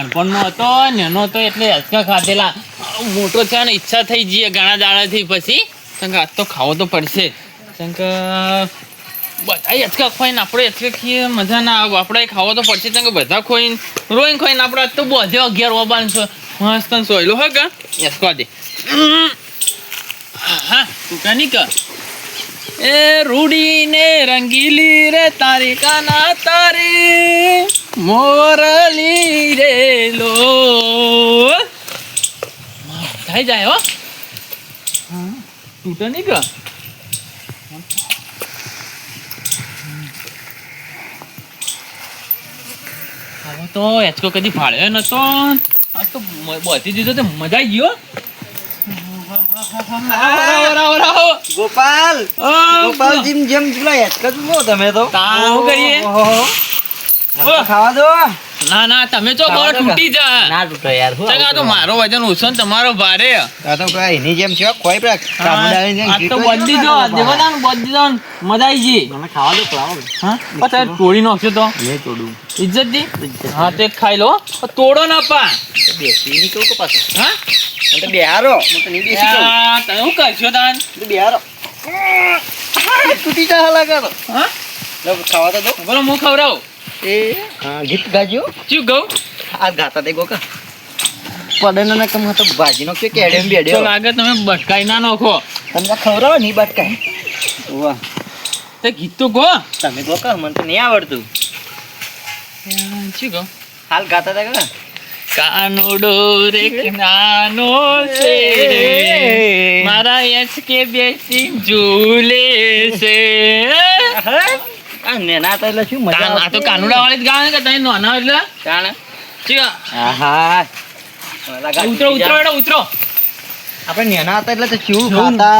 નાનપણમાં હતો, નેનો હતો એટલે હેચકા ખાધેલા. મોટો થયો ને ઈચ્છા થઈ જઈએ ઘણા દાડાથી પછી. કારણ કે આજ તો ખાવો તો પડશે. જ કારણ કે બધા હેચકા ખોઈને આપણે હેચકા ખીએ, મજા ના આવે. આપણે ખાવો તો પડશે કારણ કે બધા ખોઈને. રોઈને ખોઈને આપણે આજ તો બધે અગિયાર ઓબાન છો મસ્ત સોયલો, હે કે? હેચકા દે. હા, તું કાની કર? એ રૂડી ને રંગીલી રે તારી કાના તારી મોરલી રે લો. થઈ જાય હો. તૂટે નહીં કે હવે તો એચકો કદી ફાળ્યો નતો. આ તો બધી દીધો તો મજા આવી ગયો. ગોપાલ ગોપાલ જીમ જેમ તમે તો. ખાવા દો. ના ના તમે તો ગોળ તૂટી જા. ના તૂટો યાર ચંગા તો મારો વજન ઓછો ને તમારો ભારે. આ તો કઈ એની જેમ છે કોઈ પેલા કામડાની જેમ આ તો બદલી જો બાબા. દેવો ના મજા આવી ગઈ મને ખાવા દો ખવડાવો. હા? પછી તોડી. નાખશો તો? નહીં તોડું. ઇજ્જત દી હા તે ખાઈ લો તોડો ના પા બેસી ની નીકળું કે પાછો? હા? મને તો બેહારો. મને નહીં બેસી કહું. તમે શું કરશો તાન? બેહારો. તૂટી જા હલા કરો. હા? લો, ખાવા તો દો. બોલો હું ખવડાવું? એ હા ગીત ગાજો. શું ગઉં આ ગાતા તે ગોકા. પડેનો ને કમ હતો ભાજી નો કે કેડેમ તો લાગે તમે બટકાઈ ના નોખો. તમને ખવડાવો ની બટકાઈ. વાહ. તે ગીત તો ગો. તમે ગોકા મને તો નહીં આવડતું. શું ગો હાલ ગાતા હતા કાકા કાનુડો રે નાનો છે. મારા એચ કે બેસી ઝૂલે છે. આ નેના તો એટલે શું મજા આ તો કાનુડા વાળી જ ગાવે ને કે તમે નાના એટલે? જાણે ચીઓ, આહા ઉતરો ઉતરો એડો ઉતરો. આપણે નેના હતા એટલે તો શું ખાતા.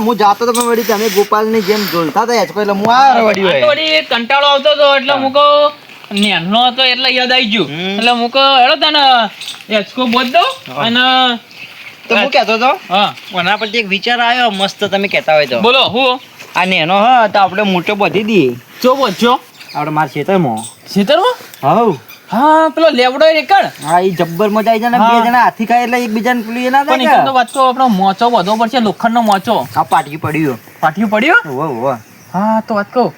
હું. જાતો તો પણ વળી તમે ગોપાલની જેમ ઝોલતા હતા એટલે હું આ વળી કંટાળો આવતો હતો એટલે હું. કહું નેનો હતો એટલે યાદ આવી ગયું. એટલે હું કહું હેડો તને એચકો દઉં અને તો હું કહેતો હતો હા. એના પરથી એક વિચાર આવ્યો મસ્ત તમે કહેતા હોય તો. બોલો હું? આ નેનો હ તો આપણે મોટો બધી દઈએ ચો બોધ્યો આપણે મારા ખેતરમાં. ખેતરમાં? હવ. હા પેલો લેવડો રેકડ. હા એ જબ્બર મજા આવી જાય ને બે જણા હાથી ખાય એટલે એકબીજાને પેલું એ ના પણ થાય એક તો તો આપણો મોચો વધવો પડશે લોખંડનો મોચો. આ પાટિયું પડ્યું. પાટિયું પડ્યું? ઓહો ઓહો હા તો વાત કહું.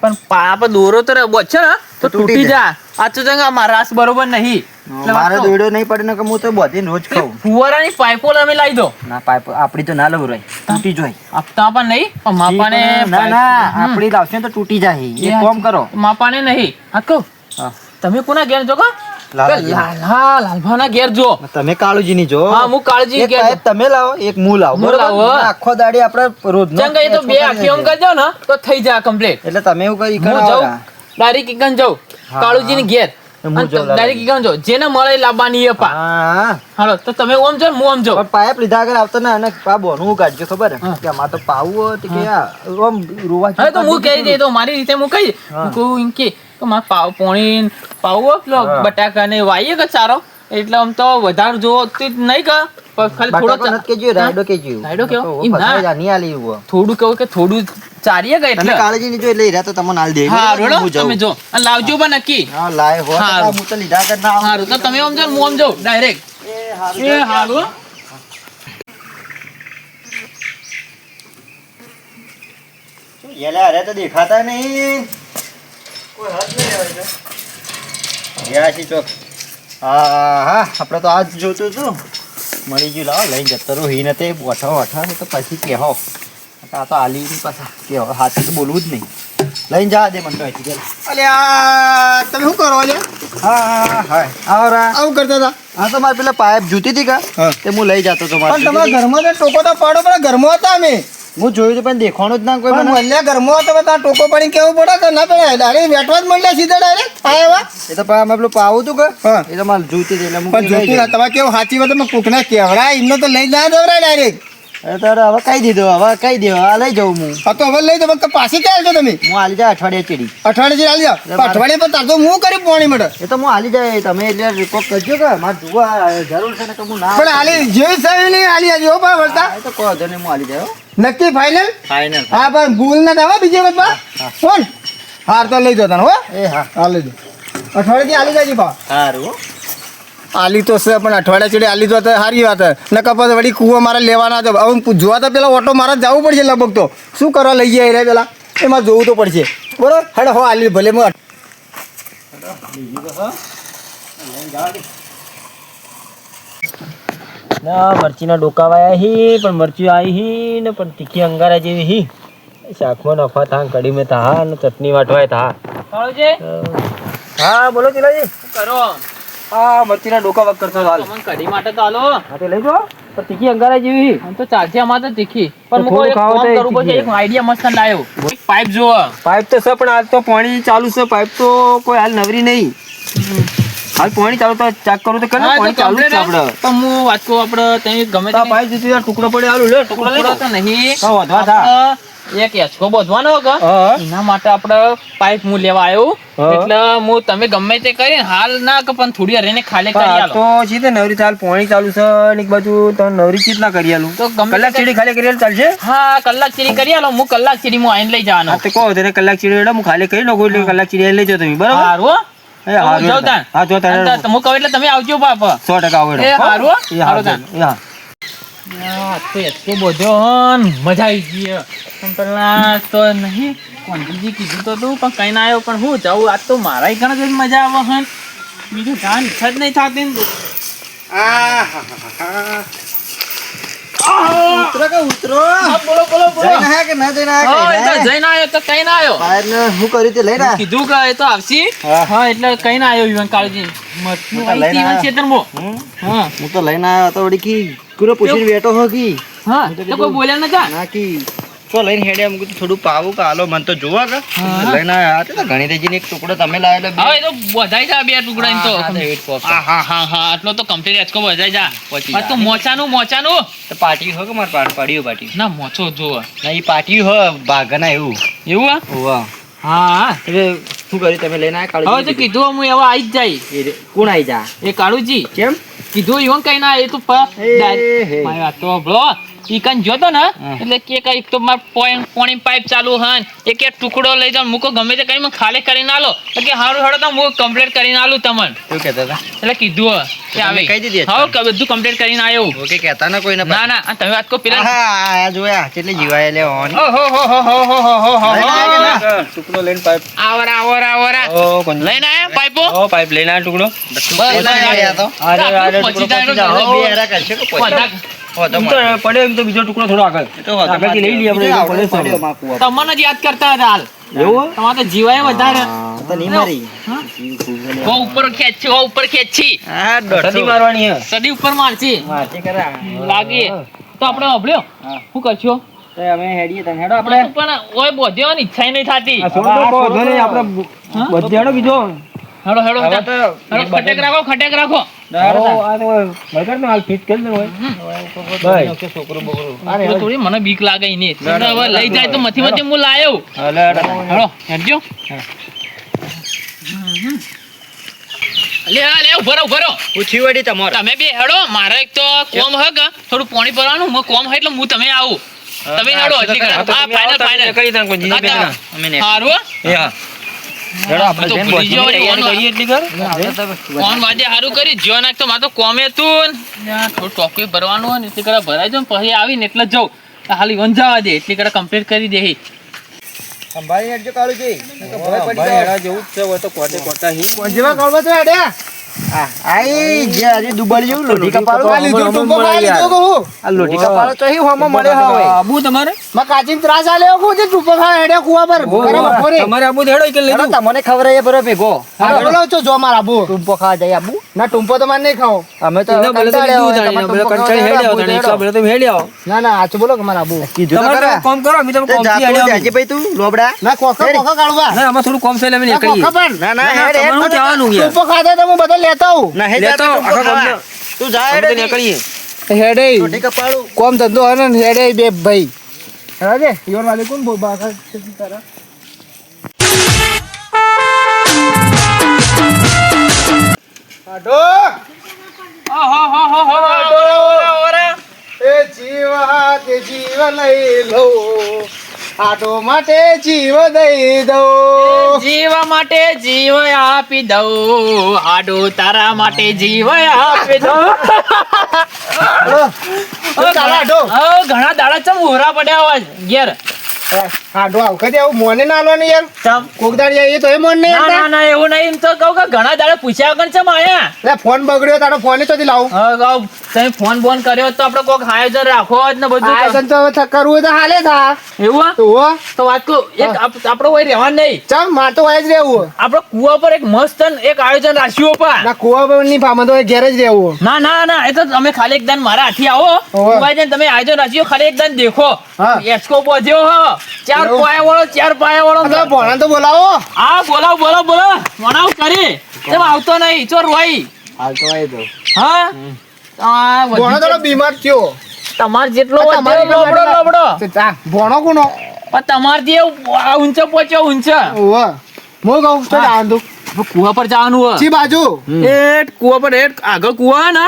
પણ પાપ દોરો તો છે ને તો તૂટી જા. આ તો ચંગા મારા રાસ બરોબર નહીં? મારો દોડ્યો નહીં પડે ને કે હું તો બધીને રોજ ખાઉં. ફુવારાની પાઇપો તમે લાવી દો. ના પાઇપો આપણી તો ના લવરાય તૂટી જોઈ આપતા પણ નહીં પણ માપાને ના ના આપણી લાવશે તો તૂટી જાય. એ કોમ કરો. માપાને નહીં. હા તમે કોના ઘેર જો કો લાલભાના ઘેર જો તમે કાળુજી ની જો હા હું કાળજી ઘેર તમે લાવો એક હું લાવો. બરોબર? આખો દાડી આપણે રોજ ચંગા એ તો બે આખી ઓમ કરજો ને તો થઈ જાય. કમ્પ્લીટ એટલે તમે એવું કરી હું જાઉં. ના. ડાયરેક્ટ જાઉં. હા. કાળુજીની ઘેર. ડાયરેક્ટ ઈકન જેને મળે લાવવાની એ પા. હાલો તો તમે ઓમ જાઓ હું ઓમ જાઉં પાઇપ લીધા આગળ આવતો ને અને આ બોનું કાઢજો ખબર. કે આમાં તો પાવું તો કે આ રોવા હવે તો હું કહી તો મારી રીતે હું. કહી હા. કે મારે પાવ પોણી પાવું પેલો બટાકા ને વાઈએ કે સારો એટલે આમ તો વધારે જો તો નહીં કે? ખાલી થોડો બટાકો કેજો રાયડો કેજો રાયડો કેવો? તો ના. નહીં આલી એવું. થોડું કહું કે થોડું ચારીએ કે એટલે? કાળજી ની જો એટલે હીરા તો તમને હાલ દે. હા રોડો તમે જો. અને લાવજો પણ નક્કી. હા લાય હો હું તો લીધા આગળ ના આવું. તો તમે આમ જાઓ હું આમ જાઉં ડાયરેક્ટ. એ હારું એ હારું યેલા અરે તો દેખાતા નહીં. કોઈ હાથ નહીં લેવાય તો. ગયા ચોક. હા હા આપણે તો આજ જોતું હતું. મળી ગયું લાવો લઈને જતો રહો હી નથી વઠા વઠા તો પછી કહેવો આ તો આલી પાછા કહેવો હાથે તો બોલવું જ નહીં લઈને જા દે મને તો અહીંથી. અલ્યા તમે શું કરો અલ્યા હા હા હા આવો કરતા હતા હા તો મારે પેલા પાઇપ જોતી હતી કા હા. તે હું લઈ જતો હતો મારે પણ તમારા ઘરમાં તો ટોકો તો પાડો પણ ઘરમાં હતા અમે હું જોયું હતું પણ દેખાણો જ ના કોઈ પણ મને. મળ્યા ઘરમાં હતા ત્યાં ટોકો પડી કેવું પડે કે ના પડે? ડાયરેક્ટ વેટવા જ મળ્યા સીધા ડાયરેક્ટ? આ એવા? એ તો પાછા મેં પેલું પાવું તું કે? એ તો મારે જોઈતી એટલે પણ લઈ તમે કેવું સાચી વાત તમે કોકને કેવડા એમને તો લઈ ના દેવરા ડાયરેક્ટ. એ હવે કહી દીધો? હવે કહી દો આ લઈ જાઉં હું. હા તો હવે લઈ દો તો પાછી ક્યાં આવશો તમે? હું હાલી જાય અઠવાડિયે ચીડી. અઠવાડિયે પણ અઠવાડિયે પણ તાર તો હું કરી પોણી માટે એ તો હું હાલી જાય તમે એટલે રિપોર્ટ કરજો કે મારે જોવા જરૂર છે ને કે હું ના પણ હાલી જેવી નહીં હાલી આજે હો પણ વળતા તો કોઈ વાંધો નહીં હું હાલી જાય નક્કી ફાઇનલ ફાઇનલ હા પણ ભૂલ ના થવા બીજી વખત. ફોન. હાર તો લઈ દો તને હો. એ હા. હા લઈ દો અઠવાડિયાથી આલી જાય ભાવ સારું હો. આલી તો છે પણ અઠવાડિયા ચડે આલી તો સારી વાત ને કપાસ વળી કૂવો મારે લેવાના છે. હવે હું જોવા તો પેલા ઓટો મારા જવું પડશે લગભગ તો. શું કરવા લઈ જાય રે પેલા? એમાં જોવું તો પડશે. બરોબર? હેડો હો આલી ભલે હું ના મરચીના ડોકાવાયા હી પણ મરચી આવી હી ને પણ તીખી અંગારા જેવી હી. શાકમાં નફા થા કઢી મેં થા ને ચટણી વાટવાય થા હા બોલો ચિલાજી. કરો? હા મરચીના ડોકા વક કરતો હાલ. કઢી માટે તો હાલો. હા લઈ જો પણ તીખી અંગારા જેવી. આમ તો ચાલશે અમારે તો તીખી. પણ મુકો એક કામ કરવું પડશે એક આઈડિયા મસ્ત લાયો. એક પાઇપ જો પાઇપ તો છે પણ હાલ તો પાણી ચાલુ છે. પાઇપ તો કોઈ હાલ નવરી નહીં. હાલ પાણી ચાલુ તો ચેક કરું તો કરે પાણી ચાલુ છે આપણે તો હું વાત કહું આપણે ત્યાં ગમે તો પાઇપ જીતી ટુકડો પડે હાલું લે ટુકડો તો નહીં. તો વધવા થા. એક યચકો બોધવાનો કે એના માટે આપણે પાઇપ હું લેવા આવ્યો એટલે હું તમે ગમે તે કરી હાલ ના કે પણ થોડી રહીને ખાલી કરી આલો. તો તે નવરી ચાલ પોણી ચાલુ છે ને બાજુ તો નવરી ચીત ના કરી આલું. તો કલાક ચીડી ખાલી કરી આલું ચાલશે? હા કલાક ચીડી કરી આલો હું કલાક ચીડી હું આઈને લઈ જવાનો. તો કહો તને કલાક ચીડી એટલે હું ખાલી કરી નાખું એટલે કલાક ચીડી લઈ જાઓ તમે બરાબર? હારું હા. જો તાન. હા જો તારે હું કહું એટલે તમે આવજો બાપ સો ટકા આવડે. એ હારું હારું હારું હા. તો એટલો બધો હન, મજા આવી ગઈ પણ પેલા તો નહીં કોંડીજી કીધું તો તું પણ કઈ ના આવ્યો પણ હું જાઉં આજ તો મારા ઘણા જ મજા આવે હન. બીજું કાંઈ ઈચ્છા જ નહીં થતી ને. ઉતરો કે ઉતરો? બોલો બોલો બોલો. જઈને કે ના જઈને આયા તો જઈને આવ્યો તો કઈ ના આવ્યો. બહારને શું કર્યું તે લઈને કીધું કે એ તો આવશે. હા. હા એટલે કઈ ના આવ્યો યુવાન કાળજી હું તો લઈને આવી આવ્યો. ખેતરમાં હા. હું તો લઈને આવ્યો હતો વળી કી. કુરો પૂછીને બેઠો હો કી? હા તો કોઈ બોલ્યા નતા? ના કી. તો લઈને હેડે એમ કીધું થોડું પાવું કે? હાલો મને તો જોવા કે લઈને આયા તે રેજીને એક ટુકડો તમે લાવેલો એ તો બધાઈ જા બે ટુકડા હા, તો હા. હા હા હા હા આટલો તો કમ્પ્લીટ આચકો બધાઈ જા. પછી આ તો. મોચાનું મોચાનું. તો પાટી હો કે મારે પાડ- પાડિયું પાટી ના મોચો જો ના એ પાટી હો ભાગના એવું. એવું હા? હા હા. એટલે શું કર્યું? તમે લઈને આવ્યા હવે તો કીધું. હું એવા આવી જ જાય. કોણ આવી જા? એ કાળુજી. કેમ? કીધું ઈવન કઈ ના એ તો. મારી વાત તો બ્રો ઈકન જોતો ને? એટલે કે કઈ તો માર પોણી પાઇપ ચાલુ હન. એક એક ટુકડો લઈ જાવ મૂકો ગમે તે કરીને ખાલી કરીને આલો. એટલે હારું હડો તો હું કમ્પ્લીટ કરીને આલું તમને. શું કહેતા હતા? એટલે કીધું કે આવે. કહી દીધી હા કે બધું કમ્પ્લીટ કરીને આવ્યો ઓકે કહેતા ના કોઈ ના ના તમે વાત કો પેલા. હા જોયા. કેટલી જીવાય લે ઓન. હો હો હો હો હો હો ટુકડો લઈને પાઇપ આવરા આવરા આવરા. ઓ કોણ? લઈને આયા પાઇપો? ઓ પાઇપ લઈને આયા ટુકડો. બસ લઈને આયા તો. આ આ ટુકડો પછી જાઓ. બે હેરા કરશે કો પછી પડે બીજો શું કરશો? પણ ઓય ઈચ્છા નહીં થતી. આપણે બધ્યાનો હેડો ખટેક રાખો ખટેક રાખો. મને બીક લાગે લઈ જાય તો મથી મથી હું લાયો. હલો હેડજો. તમારો. તમે બે હેડો. મારે એક તો કોમ હગ થોડું પાણી ભરવાનું. કોમ એટલે હું તમે આવું. તમે જડો આપણે જેમ જો નાખ તો ભરવાનું ને એટલી કરા ભરાઈ જાઉં પછી આવીને એટલે જ જાઉં. હાલી વંજાવા દે એટલી કરા કમ્પ્લીટ કરી દે સંભાળી હેડજો કાળુજી. ભાઈ પડી કાળવા તો આડ્યા આઈ જે આજે દુબળ જેવું લોઢી કપાળો આ લીધું ટુંબો ખાઈ લીધો હું? આ લોઢી કપાળો તો અહીં હોમો મળે હવે આબુ તમારે? માં કાચીન ત્રાસ આલ્યો હું જે ટુંબો ખાઈ હેડે કુવા પર. બપોરે તમારે આબુ હેડો કે લીધું તમને ખબર હે બરો ભેગો. બોલો છો જો માર આબુ. ટુંબો ખાવા જાય આબુ. ના ટુંબો તો મને નહીં ખાઓ અમે તો કંટાળી હેડે આવો તને એકલા બોલે તો હેડે આવો ના ના આચ બોલો કે માર આબુ. કીધું તમે કોમ કરો અમે તમે કોમથી હેડે આવો ભાઈ તું લોબડા. ના કોકો કોકો કાળવા ના અમે થોડું કોમ ફેલે અમે નીકળી. ના ના હેડે હેડે ટુંબો ખાધા તો હું બધા લેતો ના લેતો તું જા હેડે. નીકળીએ. હેડે. કોમ ધંધો હે ને હેડે બે ભાઈ. હરાજે યોર વાલે કોણ બોલ તારા આડો આહા હા હા હા આડો એ જીવા તે જીવ લઈ લો. આટો માટે જીવ દઈ દઉં. જીવ માટે જીવ આપી દઉં. આડો તારા માટે જીવ આપી દઉં. ઘણા દાડા ચમ ઉરા પડ્યા હોય ઘેર. આટો આવ કદી આવું મોને ના આલો ને યાર. ચમ. કોક દાડી તો એ મોન નહીં ના. ના ના એવું નહીં. તો કહું કે ઘણા દાડા પૂછ્યા વગર ચમ આયા? લે ફોન બગડ્યો તારો ફોન ચોથી લાવું. હવે કહું તમે ફોન બોન કર્યો તો આપણે આયોજન રાખો હોત ને બધું આયોજન તો. કરવું તો હાલે થા. એવું તો તો વાત કહું એક આપણો કોઈ રહેવાનું નહીં. ચમ માર તો હોય જ રહેવું. આપણે કુવા પર એક મસ્ત એક આયોજન રાખ્યું પા. ના કુવા પરની પામાં તો ઘેર જ રહેવું. ના ના ના એ તો તમે ખાલી એકદમ મારા હાથી આવો. જઈને તમે આયોજન રાખ્યું ખાલી એકદમ દેખો. હા. પહોંચ્યો હો. ચાર પાયા વાળો ચાર પાયા વાળો તો ભણા તો બોલાવો. હા બોલાવ બોલાવ બોલો ભણાવ કરી તેમ આવતો નહીં? ચોર રોઈ. આવતો તો. આવી તો હા ભણો તો બીમાર થયો. તમાર જેટલો લોબડો લોબડો. ભણો કોનો? પણ તમાર જે ઊંચો પહોંચ્યો ઊંચો. હું કહું તો. કુવા પર જવાનું હોય. ચી બાજુ. એટ કુવા પર એટ આગળ કુવા હે ને?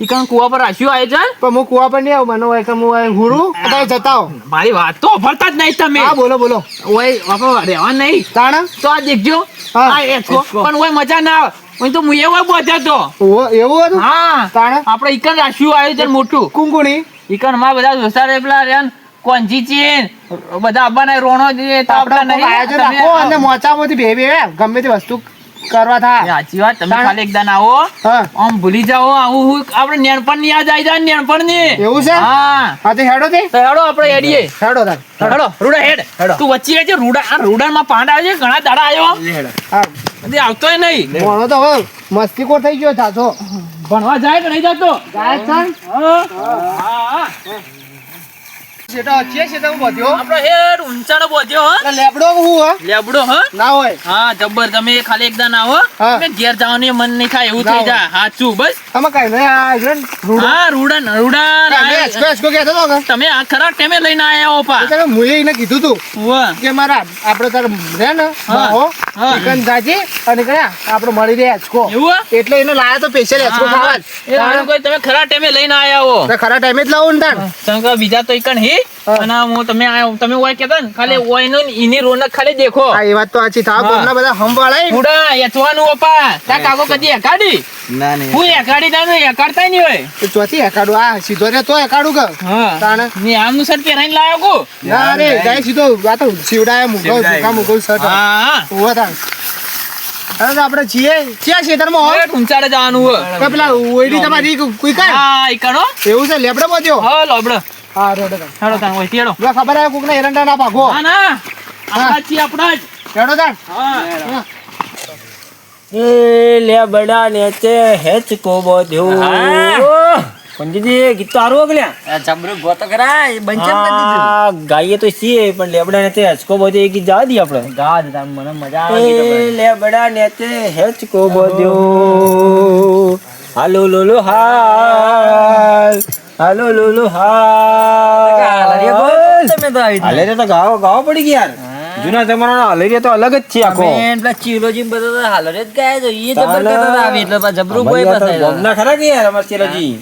ઈ કાં કુવા પર રાખ્યું છે? પણ હું કુવા પર નહીં આવું મને હોય કે હું હોય હુરું. અત્યારે જતા મારી વાત તો ફરતા જ નહીં તમે. હા બોલો બોલો. ઓય બાપા રહેવા નહીં. તાણ? તો આ દેખજો. હા. આ એચકો પણ ઓય મજા ના આવે. ઓય તો હું એવો બોધ્યો તો એવું હતું? હા. તાણ? આપણે ઈકન રાખ્યું આયોજન મોટું. કુંકુણી ઈકનમાં બધા દોસ્તાર પેલા રહ્યા કોંજી ચીન બધા આવવાના રોણો જે તો આપણે નહીં. અને મોચામાંથી બે બે ગમે તે વસ્તુ કરવા થા. સાચી વાત તમે ખાલી એકદમ આવો. આમ ભૂલી જાઓ આવું હું આપણે નેણપણની યાદ આવી જાય નેણપણની એવું છે? હા. હા તો હેડો તે. તો હેડો આપણે હેડીએ. હેડો તાર હેડો રૂડા હેડ. હેડો. તું વચ્ચે રહેજે રૂડા આ રૂડામાં પાંડ આવે છે ઘણા દાડા આવ્યો. હા. આવતો આવતોય નહીં. ભણો તો હવે મસ્તી કોર થઈ ગયો થાતો ભણવા જાય કે નહીં જતો? જાય છે. હા હા. સેટા છે સેટા હું બધ્યો? આપણો હેડ ઊંચાનો બોધ્યો હો. લેબડો હું હો? લેબડો હ. ના હોય. હા જબ્બર તમે ખાલી એકદા આવો હો. ને ઘેર જવાનું મન નહીં થાય એવું થઈ જાય. હાચું બસ. કઈ આ રૂડો. રૂડા રૂડા તમે આ ખરા ટેમે લઈને આયા હો પા. મુએ એને કીધું તું કે મારા આપણે તાર રે ને હા. ચિકન જાજી અને કયા આપણે મળી રહ્યા એવું એટલે એને લાયા તો સ્પેશિયલ એચકો ખાવા કોઈ તમે ખરા ટાઈમે લઈને આયા હો. ખરા ટાઈમે જ લાવું ને તાર બીજા તો હી હા. અને હું તમે તમે ઓય કેતા ને ખાલી ઓયનું ને ઈની રોનક ખાલી દેખો. હા એ વાત તો આછી થા. બોમના બધા હમ ઉડા યચવાનું ઓપા તા કાકો કદી એકાડી? ના ને હું એકાડી ના ને એકાડતા નહીં હોય. તો ચોથી એકાડું. આ સીધો રે તો એકાડું કે હા. તાણે. ને આમનું શર્ટ પહેરાઈને લાયો કો. ના રે જાય સીધો આ તો શિવડાય મુગો સુકા મુગો સટ હા ઓવા તા તો આપણે છીએ. ક્યાં ખેતરમાં ઊંચાડે જવાનું હોય. કે પેલા ઓયડી તમારી કોઈ કાંઈ હા ઈકણો એવું છે લેબડો બધ્યો હા લોબડો. હા રેડો તાણ. હેડો તાણ હોય તેડો. જો ખબર આવે કોકને એરંડા ના ભાગો. હા ના આપણા જ આપણા જ. રેડો તાણ. હા. એ લેબડા નેચે હેચકો બોધ્યો પંડિતજી ગીત તો હારું હો જબરું ગોતો કરા એ આ ગાઈએ તો છીએ પણ લેબડા નેચે હેચકો બોધ્યો એ ગીત જવા દી આપણે. ગા દે તાર મને મજા એ લેબડા નેચે હેચકો બોધ્યો હાલો લોલો હાલ. હાલો લોલો હાલ તમે તો આવી હાલેરિયા તો ગાવો ગાવ પડી ગયા યાર. જૂના જમાનાનો હાલેરિયા તો અલગ જ છે આખો. પેલા ચીલોજી બધા તો હાલરે જ ગાય તો એ તો બરકત. આવી એટલે જબરું કોઈ પાસે તો ખરા કે યાર અમાર ચેલાજી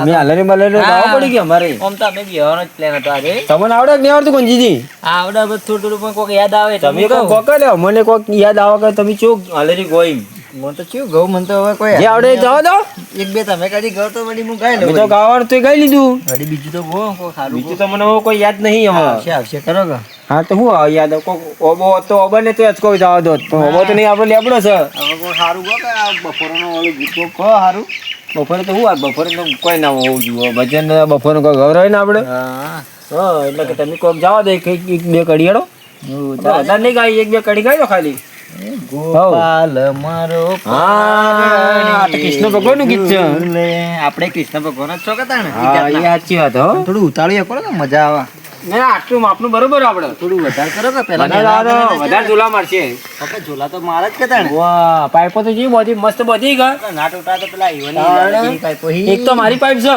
અમે હાલેરી મલેરી ગાવો પડી ગયા અમારે. ઓમ તો અમે બેવાનો જ પ્લાન હતો આજે. તમને આવડે કે નહીં આવડતું કોંજીજી આવડે થોડું થોડું પણ કોક યાદ આવે તમે હું કોક. કોક લ્યો મને કોક યાદ આવે કે તમે ચો હાલેરી ગોઈમ. મને તો ચિયું ઘઉં મને તો હવે કોઈ જે આવડે જવા દો. એક બે તમે કાઢી ગયો તો વળી હું ગાઈ લઉં તો ગાવાનું તો ગાઈ લીધું. વળી બીજું તો બહુ સારું બીજું તો મને કોઈ યાદ નહીં હવે આવશે આવશે કરો કે હા તો હું આવે યાદ? કોક ઓબો તો ઓબો ને તો જ કોઈ જવા દો. પણ ઓબો તો નહીં આપણે લેબડો છે. હવે કોઈ સારું ગો કે આ બપોરનો ઓલું ગીત કહો સારું. બપોરે તો હું આ બપોરે તો કોઈ ના હોવું જોઈએ. ભજન બપોરનો કોઈ ગૌરવ ને આપણે? હા. હા એટલે કે તમે કોક જવા દે એક બે કડી હેડો નહીં ગાઈ એક બે કડી ગાઈ દો ખાલી. ગોપાલ મારો કૃષ્ણ ભગવાનનું ગીત છે. લે, આપણે કૃષ્ણ ભગવાન જ છો કે તાણે? હા એ સાચી વાત હો. થોડું ઉતાળી આપો ને મજા આવે. ના આટલું માપનું બરોબર આપણે. થોડું વધારે કરો કે પેલા વધારે ઝોલા મારશે. પપ્પા ઝોલા તો મારા જ કેતા વાહ પાઇપો તો જી બધી મસ્ત બધી ગા ના ટૂટા તો પેલા ઈવોની. પાઇપો એક તો મારી પાઇપ છે.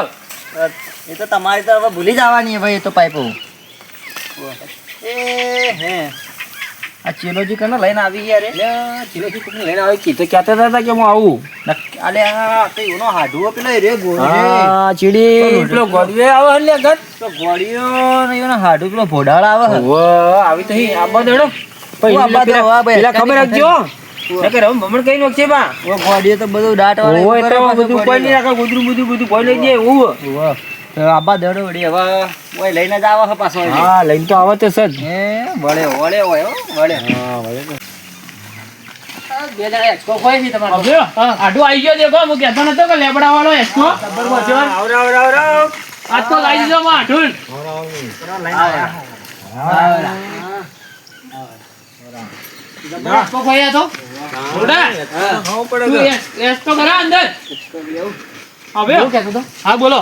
એ તો તમારી તો હવે ભૂલી જવાની ભાઈ એ તો પાઇપો. એ હે. આ ચેલોજી કને લઈને આવી ગયા રે. ચેલોજી કને લઈને આવી કી તો કહેતા હતા કે હું આવું. અલે આ તો એનો હાડવો પેલો રે ગોળો ચીડી. પેલો ગોડવે આવે હે લે ગત તો ગોળીઓ ને એનો હાડું પેલો ભોડાળ આવે. ઓ આવી તો હી આબા દેડો. પછી આબા દઉં, વા ભાઈ, પેલા ખબર રાખજો. નકર હવે ભમણ કઈ નોખશે બા? ઓ ગોળીઓ તો બધું દાંત વાળા ઓય તો બધું કોઈ નહીં. રાખે ગોદરું બધું બધું કોઈ લઈ જાય. તો આબા દડો વળી હવે ઓય લઈને જ આવે પાછો. હા લઈને તો આવે તો સજ હે વળે વળે હોય હો, વળે. હવે, આડું આઈ ગયો દેખો હું કહેતો નતો કે લેબડા વાળો એસકો આ તો લાઈ દીધો માં આઢું એસકો ખોયા તો? બોડા તું એસ- એસકો કરા અંદર. હવે? હા બોલો.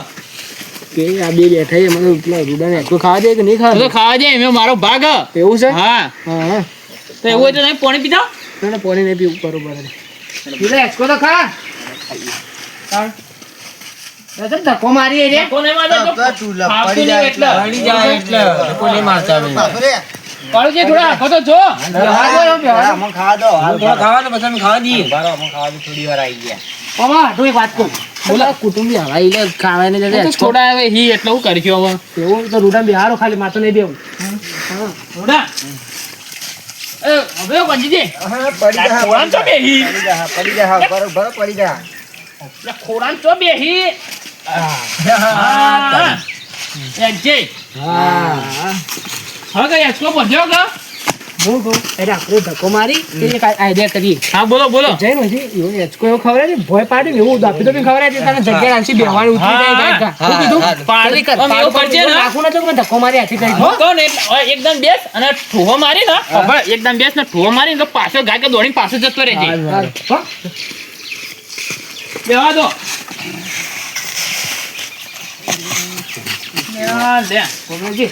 કે આ બે બેઠા છે મને પેલા રૂડાને એકલો ખાવા દે કે નહીં તો ખાવા ખાવા એમાં મારો ભાગ. એવું છે? હા. હા તો એવું હોય તો નહીં પાણી પીધા? તને પાણી નહીં પીવું બરોબર પેલો એસકો તો ખા. ધક્કો મારી રે કોને મારતો તો તો તું પડી જાય એટલે. પડી જાય એટલે. લોકો નહીં મારતા. પાછો. કાળુજી, થોડા આંખો તો જો. હા, અમને ખાવા દો. હાલ થોડા ખાવા તો પછી અમે ખાવા દઈએ. મામા હાટુ એક વાત કહું. બોલા. કુટુંબી હવા એટલે ખાવાને જડે હું તો થોડા હવે હી એટલે હું કરશું હવે એવું તો રૂડા બિહારો ખાલી માતો નહીં દેવું રૂડા. એ, હવે કંજીજી, હા, પડી જા, ખોળામાં તો બેહી. પડી જા, પડી જા, બરોબર પડી જા. ખોરાન તો બેહી. હા. એ હા. હવે કઈ હિંચકો બાંધ્યો કે? હું કહું અરે આપણે ધક્કો મારી એક આઈડિયા કરીએ. હા બોલો બોલો. જઈને હજી એવો હેચકો એવો ખવડાવે ને ભોય પાડી ને એવું દાપી દાપી ખવડાવે એટલે તને જગ્યા રાખી બેહવાની ઉતરી જાય ગાય કીધું? પાડી. કર, એવું કરજે ને. નાખું નતું કે ધક્કો મારી હાથી કરી હું. ને એકદમ બેસ અને ઠોહો મારી ને હવે એકદમ બેસ ને ઠોહો મારી ને પાછો ગાય કે દોડીને પાછો જતો રહેજે બેવા દો. લે. કોમલજી.